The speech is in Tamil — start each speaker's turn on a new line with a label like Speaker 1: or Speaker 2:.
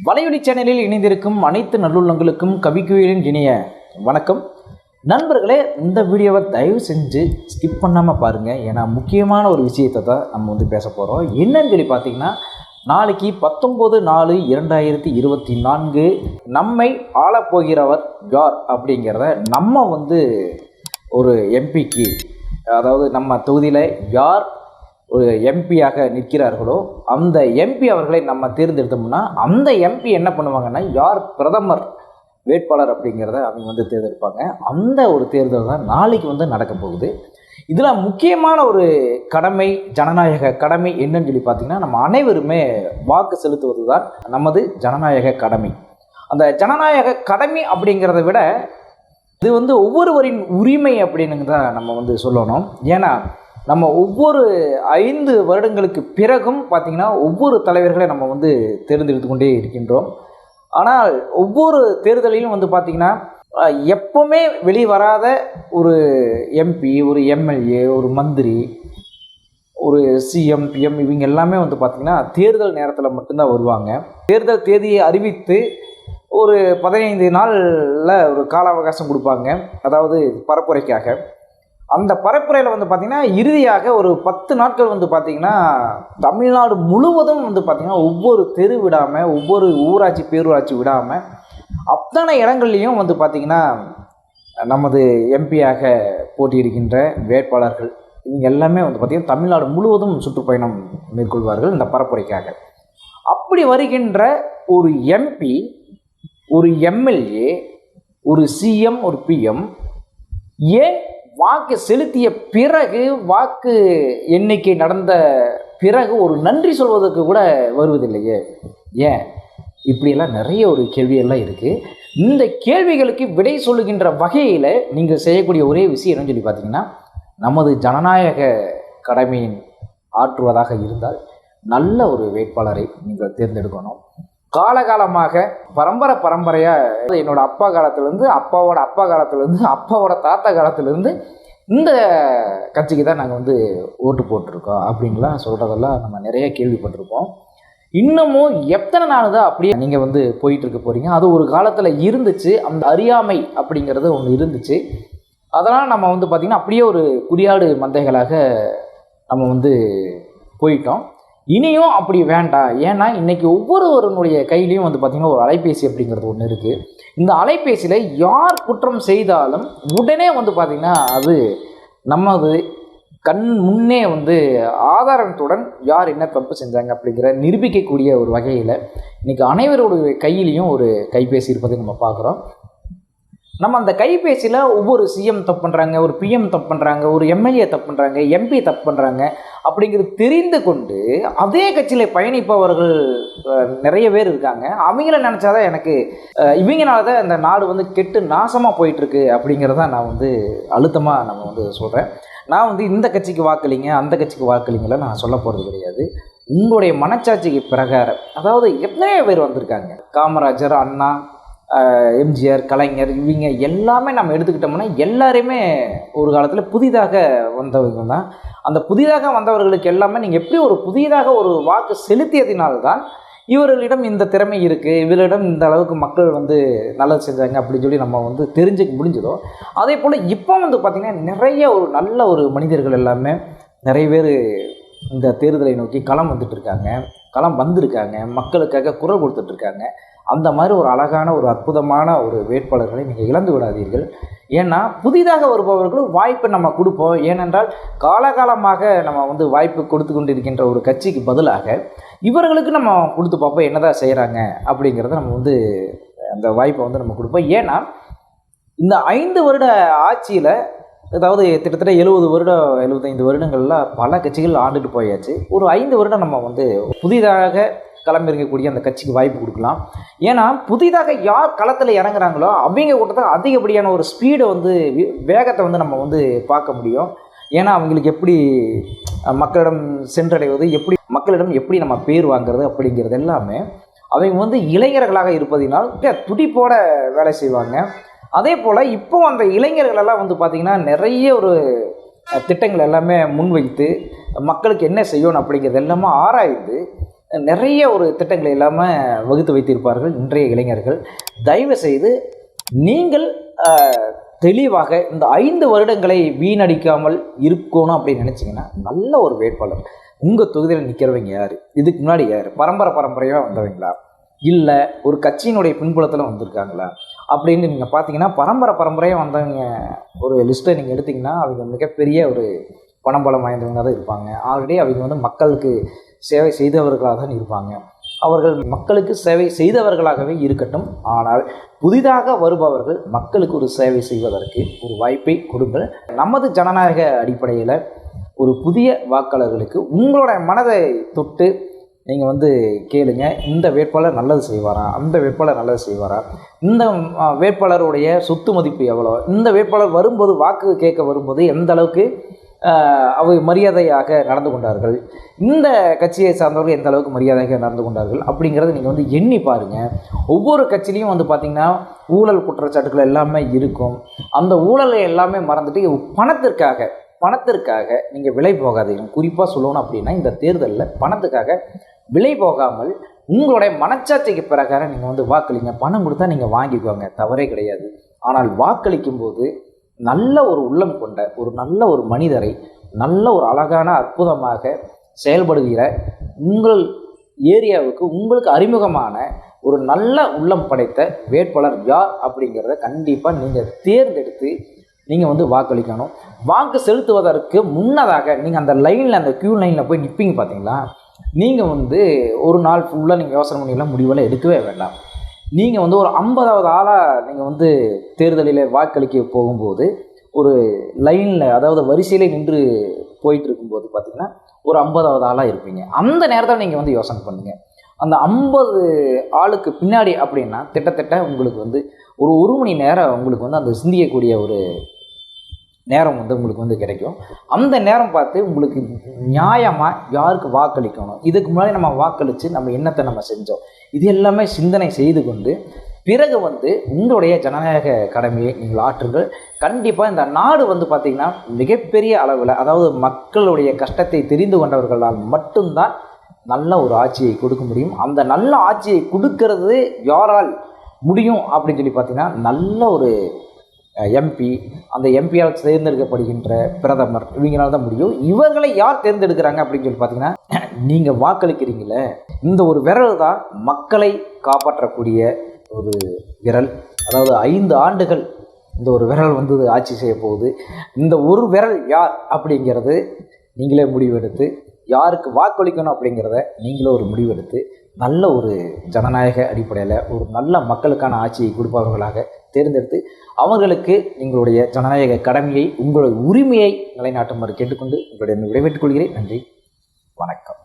Speaker 1: வலையொலி சேனலில் இணைந்திருக்கும் அனைத்து நல்லுள்ளங்களுக்கும் கவிக்குயிலின் இணைய வணக்கம். நண்பர்களே இந்த வீடியோவை தயவு செஞ்சு ஸ்கிப் பண்ணாமல் பாருங்கள் ஏன்னா முக்கியமான ஒரு விஷயத்தை தான் நம்ம வந்து பேச போகிறோம் என்னன்னு சொல்லி பார்த்தீங்கன்னா நாளைக்கு பத்தொம்போது நாலு இரண்டாயிரத்தி இருபத்தி நான்கு நம்மை ஆளப்போகிறவர் யார் அப்படிங்கிறத நம்ம வந்து ஒரு எம்பிக்கு அதாவது நம்ம தொகுதியில் யார் ஒரு எம்பியாக நிற்கிறார்களோ அந்த எம்பி அவர்களை நம்ம தேர்ந்தெடுத்தோம்னா அந்த எம்பி என்ன பண்ணுவாங்கன்னா யார் பிரதமர் வேட்பாளர் அப்படிங்கிறத அவங்க வந்து தேர்ந்தெடுப்பாங்க. அந்த ஒரு தேர்தல் தான் நாளைக்கு வந்து நடக்க போகுது. இதில் முக்கியமான ஒரு கடமை ஜனநாயக கடமை என்னன்னு சொல்லி பார்த்தீங்கன்னா நம்ம அனைவருமே வாக்கு செலுத்துவது தான் நமது ஜனநாயக கடமை. அந்த ஜனநாயக கடமை அப்படிங்கிறத விட இது வந்து ஒவ்வொருவரின் உரிமை அப்படின்னு தான் நம்ம வந்து சொல்லணும். ஏன்னா நம்ம ஒவ்வொரு ஐந்து வருடங்களுக்கு பிறகும் பார்த்திங்கன்னா ஒவ்வொரு தலைவர்களை நம்ம வந்து தேர்ந்தெடுத்து கொண்டே இருக்கின்றோம். ஆனால் ஒவ்வொரு தேர்தலிலும் வந்து பார்த்திங்கன்னா எப்போவுமே எப்பவுமே வெளிவராத ஒரு எம்பி ஒரு எம்எல்ஏ ஒரு மந்திரி ஒரு சிஎம் பிஎம் இவங்க எல்லாமே வந்து பார்த்திங்கன்னா தேர்தல் நேரத்தில் மட்டும்தான் வருவாங்க. தேர்தல் தேதியை அறிவித்து ஒரு பதினைந்து நாளில் ஒரு கால அவகாசம் கொடுப்பாங்க. அதாவது பரப்புரைக்காக. அந்த பரப்புரையில் வந்து பார்த்திங்கன்னா இறுதியாக ஒரு பத்து நாட்கள் வந்து பார்த்திங்கன்னா தமிழ்நாடு முழுவதும் வந்து பார்த்திங்கன்னா ஒவ்வொரு தெரு விடாமல் ஒவ்வொரு ஊராட்சி பேரூராட்சி விடாமல் அத்தனை இடங்கள்லையும் வந்து பார்த்திங்கன்னா நமது எம்பியாக போட்டியிடுகின்ற வேட்பாளர்கள் இவங்க எல்லாமே வந்து பார்த்திங்கன்னா தமிழ்நாடு முழுவதும் சுற்றுப்பயணம் மேற்கொள்வார்கள் இந்த பரப்புரைக்காக. அப்படி வருகின்ற ஒரு எம்பி ஒரு எம்எல்ஏ ஒரு சிஎம் ஒரு பிஎம் ஏன் வாக்கு செலுத்திய பிறகு வாக்கு எண்ணிக்கை நடந்த பிறகு ஒரு நன்றி சொல்வதற்கு கூட வருவதில்லையே. ஏன்? இப்படியெல்லாம் நிறைய ஒரு கேள்வியெல்லாம் இருக்குது இந்த கேள்விகளுக்கு விடை சொல்லுகின்ற வகையில் நீங்கள் செய்யக்கூடிய ஒரே விஷயம் என்னன்னு சொல்லி பார்த்தீங்கன்னா நமது ஜனநாயக கடமையின் ஆற்றுவதாக இருந்தால் நல்ல ஒரு வேட்பாளரை நீங்கள் தேர்ந்தெடுக்கணும். காலகாலமாக பரம்பரை பரம்பரையாக என்னோட அப்பா காலத்துலேருந்து அப்பாவோட அப்பா காலத்துலேருந்து அப்பாவோட தாத்தா காலத்துலேருந்து இந்த கட்சிக்கு தான் நாங்கள் வந்து ஓட்டு போட்டிருக்கோம் அப்படின்லாம் சொல்கிறதெல்லாம் நம்ம நிறைய கேள்விப்பட்டிருக்கோம் இன்னமும் எத்தனை நாள் தான் அப்படியே நீங்கள் வந்து போயிட்டுருக்க போகிறீங்க அது ஒரு காலத்தில் இருந்துச்சு. அந்த அறியாமை அப்படிங்கிறது ஒன்று இருந்துச்சு. அதனால் நம்ம வந்து பார்த்திங்கன்னா அப்படியே ஒரு குறியாடு மந்தைகளாக நம்ம வந்து போயிட்டோம். இனியும் அப்படி வேண்டாம் ஏன்னா இன்றைக்கி ஒவ்வொருவருனுடைய கையிலையும் வந்து பார்த்திங்கன்னா ஒரு அலைபேசி அப்படிங்கிறது ஒன்று இருக்குது இந்த அலைபேசியில் யார் குற்றம் செய்தாலும் உடனே வந்து பார்த்திங்கன்னா அது நமது கண் முன்னே வந்து ஆதாரத்துடன் யார் என்ன தப்பு செஞ்சாங்க அப்படிங்கிற நிரூபிக்கக்கூடிய ஒரு வகையில் இன்றைக்கி அனைவருடைய கையிலையும் ஒரு கைபேசி இருப்பதை நம்ம பார்க்குறோம். நம்ம அந்த கைபேசியில் ஒவ்வொரு சிஎம் தப்பு பண்ணுறாங்க ஒரு பிஎம் தப்பு பண்ணுறாங்க ஒரு எம்எல்ஏ தப்பு பண்ணுறாங்க எம்பி தப்பு பண்ணுறாங்க அப்படிங்கிறது தெரிந்து கொண்டு அதே கட்சியில் பயணிப்பவர்கள் நிறைய பேர் இருக்காங்க. அவங்கள நினச்சாதான் எனக்கு அஹ், இவங்கனால தான் இந்த நாடு வந்து கெட்டு நாசமாக போயிட்டுருக்கு அப்படிங்கிறத நான் வந்து அழுத்தமாக நம்ம வந்து சொல்கிறேன் நான் வந்து இந்த கட்சிக்கு வாக்களிங்க அந்த கட்சிக்கு வாக்களிங்கள நான் சொல்ல போகிறது கிடையாது. உங்களுடைய மனச்சாட்சிக்கு பிரகாரம் அதாவது எத்தனையோ பேர் வந்திருக்காங்க. காமராஜர் அண்ணா எம்ஜிஆர் கலைஞர் இவங்க எல்லாமே நம்ம எடுத்துக்கிட்டோம்னா எல்லாருமே ஒரு காலத்தில் புதிதாக வந்தவங்க தான். அந்த புதிதாக வந்தவர்களுக்கு எல்லாமே நீங்கள் எப்படி ஒரு புதிதாக ஒரு வாக்கு செலுத்தியதினால்தான் இவர்களிடம் இந்த திறமை இருக்குது இவர்களிடம் இந்த அளவுக்கு மக்கள் வந்து நல்லது செஞ்சாங்க அப்படின்னு சொல்லி நம்ம வந்து தெரிஞ்சுக்க முடிஞ்சதோ அதே போல் இப்போ வந்து பார்த்திங்கன்னா நிறைய ஒரு நல்ல ஒரு மனிதர்கள் எல்லாமே நிறைய பேர் இந்த தேர்தலை நோக்கி களம் வந்துட்டு இருக்காங்க. களம் வந்திருக்காங்க. மக்களுக்காக குரல் கொடுத்துட்ருக்காங்க அந்த மாதிரி ஒரு அழகான ஒரு அற்புதமான ஒரு வேட்பாளர்களை நீங்கள் இழந்து விடாதீர்கள். ஏன்னா புதிதாக வருபவர்களுக்கு வாய்ப்பை நம்ம கொடுப்போம். ஏனென்றால் காலகாலமாக நம்ம வந்து வாய்ப்பு கொடுத்து கொண்டிருக்கின்ற ஒரு கட்சிக்கு பதிலாக இவர்களுக்கு நம்ம கொடுத்து பார்ப்போம் என்னதான் செய்கிறாங்க அப்படிங்கிறத நம்ம வந்து அந்த வாய்ப்பை வந்து நம்ம கொடுப்போம். ஏன்னா இந்த ஐந்து வருட ஆட்சியில் அதாவது கிட்டத்தட்ட எழுபது வருடம் எழுபத்தைந்து வருடங்களில் பல கட்சிகள் ஆண்டுட்டு போயாச்சு. ஒரு ஐந்து வருடம் நம்ம வந்து புதிதாக களமிறங்கக்கூடிய அந்த கட்சிக்கு வாய்ப்பு கொடுக்கலாம். ஏன்னா புதிதாக யார் களத்தில் இறங்குறாங்களோ அவங்க கூட தான் அதிகப்படியான ஒரு ஸ்பீடை வந்து வேகத்தை வந்து நம்ம வந்து பார்க்க முடியும். ஏன்னா அவங்களுக்கு எப்படி மக்களிடம் சென்றடைவது எப்படி மக்களிடம் எப்படி நம்ம பேர் வாங்குறது அப்படிங்கிறது எல்லாமே அவங்க வந்து இளைஞர்களாக இருப்பதினால் துடிப்போட வேலை செய்வாங்க. அதே போல் இப்போ அந்த இளைஞர்களெல்லாம் வந்து பார்த்திங்கன்னா நிறைய ஒரு திட்டங்கள் எல்லாமே முன்வைத்து மக்களுக்கு என்ன செய்யணும் அப்படிங்கிறது எல்லாமே ஆராய்ந்து நிறைய ஒரு திட்டங்களை இல்லாமல் வகுத்து வைத்திருப்பார்கள் இன்றைய இளைஞர்கள். தயவு செய்து நீங்கள் தெளிவாக இந்த ஐந்து வருடங்களை வீணடிக்காமல் இருக்கணும் அப்படின்னு நினச்சிங்கன்னா நல்ல ஒரு வேட்பாளர். உங்கள் தொகுதியில் நிற்கிறவங்க யார்? இதுக்கு முன்னாடி யார்? பரம்பரை பரம்பரையாக வந்தவங்களா? இல்லை ஒரு கட்சியினுடைய பின்புலத்தில் வந்திருக்காங்களா? அப்படின்னு நீங்கள் பார்த்தீங்கன்னா பரம்பரை பரம்பரையாக வந்தவங்க ஒரு லிஸ்ட்டை நீங்கள் எடுத்தீங்கன்னா அவங்க மிகப்பெரிய ஒரு பணம் பலம் வாய்ந்தவங்க தான் இருப்பாங்க. ஆல்ரெடி அவங்க வந்து மக்களுக்கு சேவை செய்தவர்களாக தான் இருப்பாங்க. அவர்கள் மக்களுக்கு சேவை செய்தவர்களாகவே இருக்கட்டும். ஆனால் புதிதாக வருபவர்கள் மக்களுக்கு ஒரு சேவை செய்வதற்கு ஒரு வாய்ப்பை கொடுங்கள். நமது ஜனநாயக அடிப்படையில் ஒரு புதிய வாக்காளர்களுக்கு உங்களோட மனதை தொட்டு நீங்கள் வந்து கேளுங்க. இந்த வேட்பாளர் நல்லது செய்வாரா? அந்த வேட்பாளர் நல்லது செய்வாரா? இந்த வேட்பாளருடைய சொத்து மதிப்பு எவ்வளோ இந்த வேட்பாளர் வரும்போது வாக்கு கேட்க வரும்போது எந்த அளவுக்கு அவை மரியாதையாக நடந்து கொண்டார்கள். இந்த கட்சியை சார்ந்தவர்கள் எந்த அளவுக்கு மரியாதையாக நடந்து கொண்டார்கள் அப்படிங்கிறத நீங்கள் வந்து எண்ணி பாருங்கள் ஒவ்வொரு கட்சியிலையும் வந்து பார்த்திங்கன்னா ஊழல் குற்றச்சாட்டுகள் எல்லாமே இருக்கும். அந்த ஊழலை எல்லாமே மறந்துட்டு பணத்திற்காக பணத்திற்காக நீங்கள் விலை போகாதீங்க. குறிப்பாக சொல்லணும் அப்படின்னா இந்த தேர்தலில் பணத்துக்காக விலை போகாமல் உங்களுடைய மனச்சாட்சிக்கு பிரகாரம் நீங்கள் வந்து வாக்களிங்க. பணம் கொடுத்தா நீங்கள் வாங்கிக்கோங்க. தவறே கிடையாது. ஆனால் வாக்களிக்கும் போது நல்ல ஒரு உள்ளம் கொண்ட ஒரு நல்ல ஒரு மனிதரை நல்ல ஒரு அழகான அற்புதமாக செயல்படுகிற உங்கள் ஏரியாவுக்கு உங்களுக்கு அறிமுகமான ஒரு நல்ல உள்ளம் படைத்த வேட்பாளர் யார் அப்படிங்கிறத கண்டிப்பாக நீங்கள் தேர்ந்தெடுத்து நீங்கள் வந்து வாக்களிக்கணும். வாக்கு செலுத்துவதற்கு முன்னதாக நீங்கள் அந்த லைனில் அந்த க்யூ லைனில் போய் நிற்பீங்க பார்த்தீங்களா நீங்கள் வந்து ஒரு நாள் ஃபுல்லாக நீங்கள் யோசனை பண்ணிலாம் முடிவெல்லாம் எடுக்கவே வேண்டாம். நீங்கள் வந்து ஒரு ஐம்பதாவது ஆளாக நீங்கள் வந்து தேர்தலில் வாக்களிக்க போகும்போது ஒரு லைனில் அதாவது வரிசையில் நின்று போயிட்டு இருக்கும்போது பார்த்தீங்கன்னா ஒரு ஐம்பதாவது ஆளாக இருப்பீங்க. அந்த நேரத்தில் நீங்கள் வந்து யோசனை பண்ணுங்கள் அந்த ஐம்பது ஆளுக்கு பின்னாடி அப்படின்னா கிட்டத்தட்ட உங்களுக்கு வந்து ஒரு ஒரு மணி நேரம் உங்களுக்கு வந்து அந்த சிந்திக்கக்கூடிய ஒரு நேரம் வந்து உங்களுக்கு வந்து கிடைக்கும். அந்த நேரம் பார்த்து உங்களுக்கு நியாயமாக யாருக்கு வாக்களிக்கணும்? இதுக்கு முன்னாடி நம்ம வாக்களித்து நம்ம என்னத்தை நம்ம செஞ்சோம்? இது எல்லாமே சிந்தனை செய்து கொண்டு பிறகு வந்து உங்களுடைய ஜனநாயக கடமையை நீங்கள் ஆற்றுங்கள். கண்டிப்பாக இந்த நாடு வந்து பார்த்திங்கன்னா மிகப்பெரிய அளவில் அதாவது மக்களுடைய கஷ்டத்தை தெரிந்து கொண்டவர்களால் மட்டும்தான் நல்ல ஒரு ஆட்சியை கொடுக்க முடியும். அந்த நல்ல ஆட்சியை கொடுக்கறது யாரால் முடியும் அப்படின்னு சொல்லி பார்த்தீங்கன்னா நல்ல ஒரு எம்பி அந்த எம்பியால் தேர்ந்தெடுக்கப்படுகின்ற பிரதமர் இவங்களால தான் முடியும். இவர்களை யார் தேர்ந்தெடுக்கிறாங்க அப்படின்னு சொல்லி பார்த்தீங்கன்னா நீங்கள் வாக்களிக்கிறீங்களே இந்த ஒரு விரல் தான் மக்களை காப்பாற்றக்கூடிய ஒரு விரல். அதாவது ஐந்து ஆண்டுகள் இந்த ஒரு விரல் வந்து ஆட்சி செய்ய போகுது. இந்த ஒரு விரல் யார் அப்படிங்கிறது நீங்களே முடிவெடுத்து யாருக்கு வாக்களிக்கணும் அப்படிங்கிறத நீங்களே ஒரு முடிவெடுத்து நல்ல ஒரு ஜனநாயக அடிப்படையில் ஒரு நல்ல மக்களுக்கான ஆட்சியை கொடுப்பவர்களாக தேர்ந்தெடுத்து அவர்களுக்கு எங்களுடைய ஜனநாயக கடமையை உங்களுடைய உரிமையை நிலைநாட்டுமாறு கேட்டுக்கொண்டு உங்களுடைய விடைபெற்றுக் கொள்கிறேன். நன்றி. வணக்கம்.